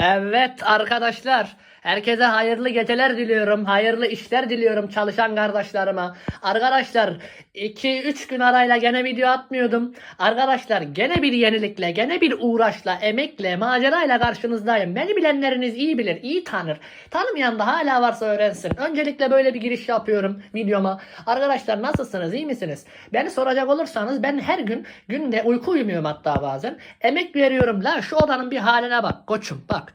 Evet arkadaşlar, herkese hayırlı geceler diliyorum. Hayırlı işler diliyorum çalışan kardeşlerime. Arkadaşlar 2-3 gün arayla gene video atmıyordum. Arkadaşlar gene bir yenilikle, gene bir uğraşla, emekle, macerayla karşınızdayım. Beni bilenleriniz iyi bilir, iyi tanır. Tanımayan da hala varsa öğrensin. Öncelikle böyle bir giriş yapıyorum videoma. Arkadaşlar nasılsınız, iyi misiniz? Beni soracak olursanız ben her gün günde uyku uyumuyorum hatta bazen. Emek veriyorum la şu odanın bir haline bak koçum bak.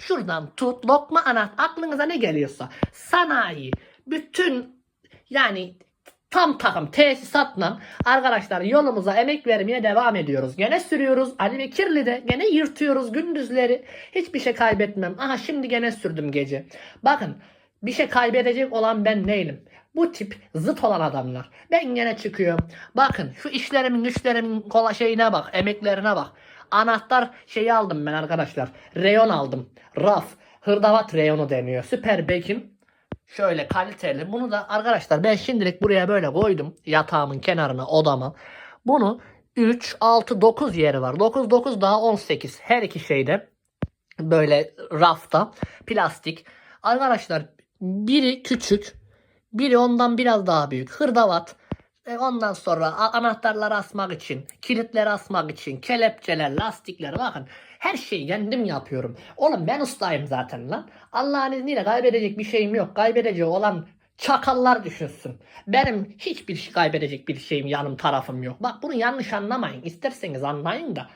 Şuradan tut lokma anahtar aklınıza ne geliyorsa sanayi bütün yani tam takım tesisatla arkadaşlar yolumuza emek vermeye devam ediyoruz. Gene sürüyoruz. Ali ve Kirli'de gene yırtıyoruz gündüzleri. Hiçbir şey kaybetmem. Aha şimdi gene sürdüm gece. Bakın bir şey kaybedecek olan ben değilim. Bu tip zıt olan adamlar. Ben gene çıkıyorum. Bakın şu işlerimin güçlerimin kola şeyine bak. Emeklerine bak. Anahtar şeyi aldım ben arkadaşlar. Reyon aldım. Raf. Hırdavat reyonu deniyor. Süper Bekin. Şöyle kaliteli. Bunu da arkadaşlar ben şimdilik buraya böyle koydum. Yatağımın kenarına odama. Bunu 3, 6, 9 yeri var. 9, 9 daha 18. Her iki şeyde böyle rafta plastik. Arkadaşlar biri küçük, biri ondan biraz daha büyük. Hırdavat. E ondan sonra anahtarları asmak için, kilitleri asmak için, kelepçeler, lastikler bakın. Her şeyi kendim yapıyorum. Oğlum ben ustayım zaten lan. Allah'ın izniyle kaybedecek bir şeyim yok. Kaybedecek olan çakallar düşünsün. Benim hiçbir şey kaybedecek bir şeyim yanım tarafım yok. Bak bunu yanlış anlamayın. İsterseniz anlayın da.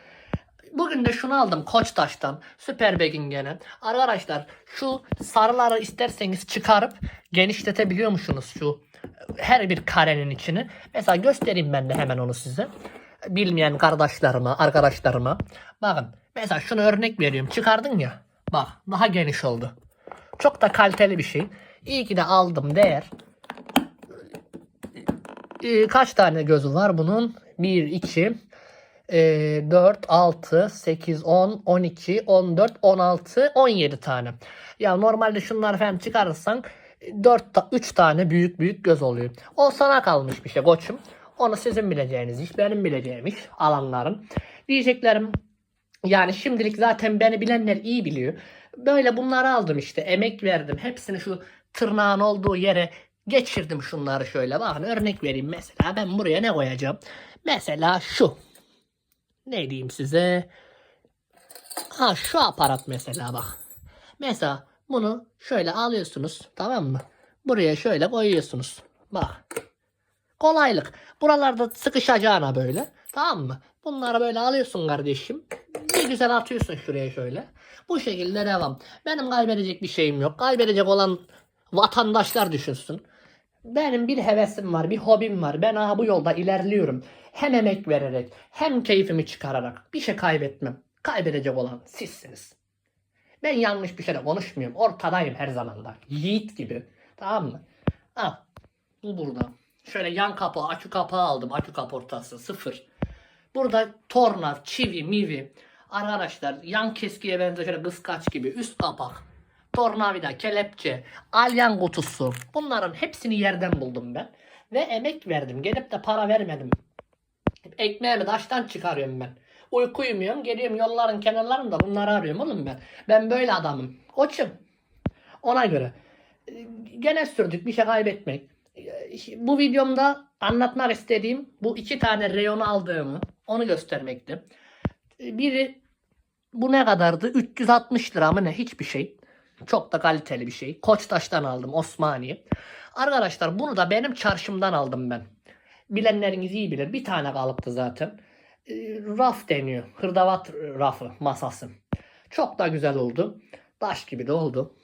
Bugün de şunu aldım Koçtaş'tan. Süper Begin gene. Arkadaşlar şu sarıları isterseniz çıkarıp genişletebiliyor musunuz şu her bir karenin içini? Mesela göstereyim ben de hemen onu size. Bilmeyen kardeşlerime, arkadaşlarıma. Bakın mesela şunu örnek veriyorum. Çıkardın ya. Bak daha geniş oldu. Çok da kaliteli bir şey. İyi ki de aldım değer. Ee, kaç tane gözü var bunun? 1, 2, e, 4, 6, 8, 10, 12, 14, 16, 17 tane. Ya normalde şunları falan çıkarırsan 4, 3 tane büyük büyük göz oluyor. O sana kalmış bir şey koçum. Onu sizin bileceğiniz iş, benim bileceğim iş alanların. Diyeceklerim yani şimdilik zaten beni bilenler iyi biliyor. Böyle bunları aldım işte. Emek verdim. Hepsini şu tırnağın olduğu yere geçirdim şunları şöyle. Bakın örnek vereyim mesela. Ben buraya ne koyacağım? Mesela şu. Ne diyeyim size? Ha şu aparat mesela bak. Mesela bunu şöyle alıyorsunuz. Tamam mı? Buraya şöyle koyuyorsunuz. Bak. Kolaylık. Buralarda sıkışacağına böyle. Tamam mı? Bunları böyle alıyorsun kardeşim. Bir güzel atıyorsun şuraya şöyle. Bu şekilde devam. Benim kaybedecek bir şeyim yok. Kaybedecek olan vatandaşlar düşünsün. Benim bir hevesim var, bir hobim var. Ben aha bu yolda ilerliyorum. Hem emek vererek, hem keyfimi çıkararak. Bir şey kaybetmem. Kaybedecek olan sizsiniz. Ben yanlış bir şey de konuşmuyorum. Ortadayım her zaman da. Yiğit gibi. Tamam mı? Al. Bu burada. Şöyle yan kapağı, akü kapağı aldım. Akü kaportası sıfır. Burada torna, çivi, mivi. Arkadaşlar yan keskiye benzer şöyle kıskaç gibi. Üst kapak. Tornavida, kelepçe, alyan kutusu. Bunların hepsini yerden buldum ben. Ve emek verdim. Gelip de para vermedim. Ekmeğimi taştan çıkarıyorum ben. Uyku uyumuyorum. Geliyorum yolların kenarlarında bunları arıyorum oğlum ben. Ben böyle adamım. Koçum. Ona göre. Ee, Gene sürdük bir şey kaybetmek. Ee, Bu videomda anlatmak istediğim bu iki tane reyonu aldığımı onu göstermekti. Ee, Biri bu ne kadardı? 360 lira mı ne? Hiçbir şey. Çok da kaliteli bir şey. Koçtaş'tan aldım Osmaniye. Arkadaşlar bunu da benim çarşımdan aldım ben. Bilenleriniz iyi bilir. Bir tane kalıptı zaten. Ee, raf deniyor. Hırdavat rafı masası. Çok da güzel oldu. Taş gibi de oldu.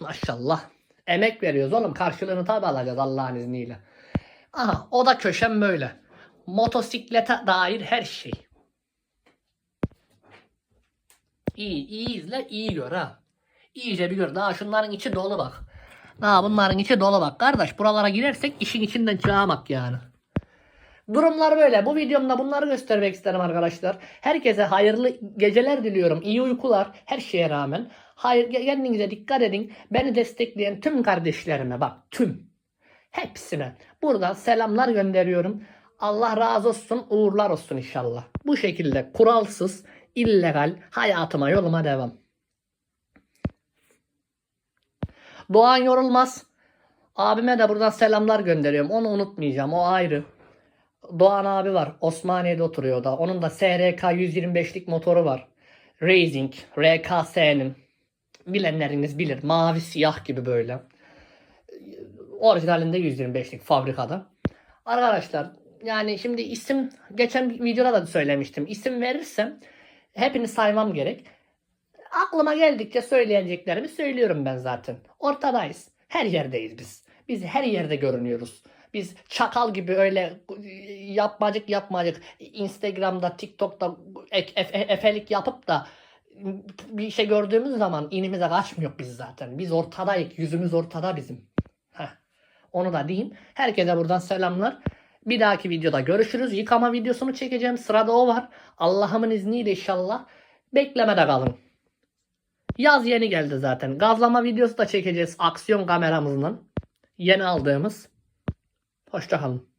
Maşallah. Emek veriyoruz oğlum. Karşılığını tabi alacağız Allah'ın izniyle. Aha o da köşem böyle. Motosiklete dair her şey. İyi, iyi izle, iyi gör ha. İyice bir gör. Daha şunların içi dolu bak. Daha bunların içi dolu bak. Kardeş buralara girersek işin içinden çıkamak yani. Durumlar böyle. Bu videomda bunları göstermek isterim arkadaşlar. Herkese hayırlı geceler diliyorum. İyi uykular her şeye rağmen. Hayır kendinize dikkat edin. Beni destekleyen tüm kardeşlerime bak tüm. Hepsine. Buradan selamlar gönderiyorum. Allah razı olsun, uğurlar olsun inşallah. Bu şekilde kuralsız, illegal hayatıma yoluma devam. Doğan Yorulmaz. Abime de buradan selamlar gönderiyorum. Onu unutmayacağım. O ayrı. Doğan abi var. Osmaniye'de oturuyor da. Onun da SRK 125'lik motoru var. Racing. RKS'nin. Bilenleriniz bilir. Mavi siyah gibi böyle. Orijinalinde 125'lik fabrikada. Arkadaşlar yani şimdi isim geçen videoda da söylemiştim. İsim verirsem hepini saymam gerek. Aklıma geldikçe söyleyeceklerimi söylüyorum ben zaten. Ortadayız. Her yerdeyiz biz. Biz her yerde görünüyoruz. Biz çakal gibi öyle yapmacık yapmacık Instagram'da, TikTok'ta efe- efelik yapıp da bir şey gördüğümüz zaman inimize kaçmıyor biz zaten. Biz ortadayız. Yüzümüz ortada bizim. Heh. Onu da diyeyim. Herkese buradan selamlar. Bir dahaki videoda görüşürüz. Yıkama videosunu çekeceğim. Sırada o var. Allah'ımın izniyle inşallah. Beklemede kalın. Yaz yeni geldi zaten. Gazlama videosu da çekeceğiz aksiyon kameramızla. Yeni aldığımız. Hoşçakalın.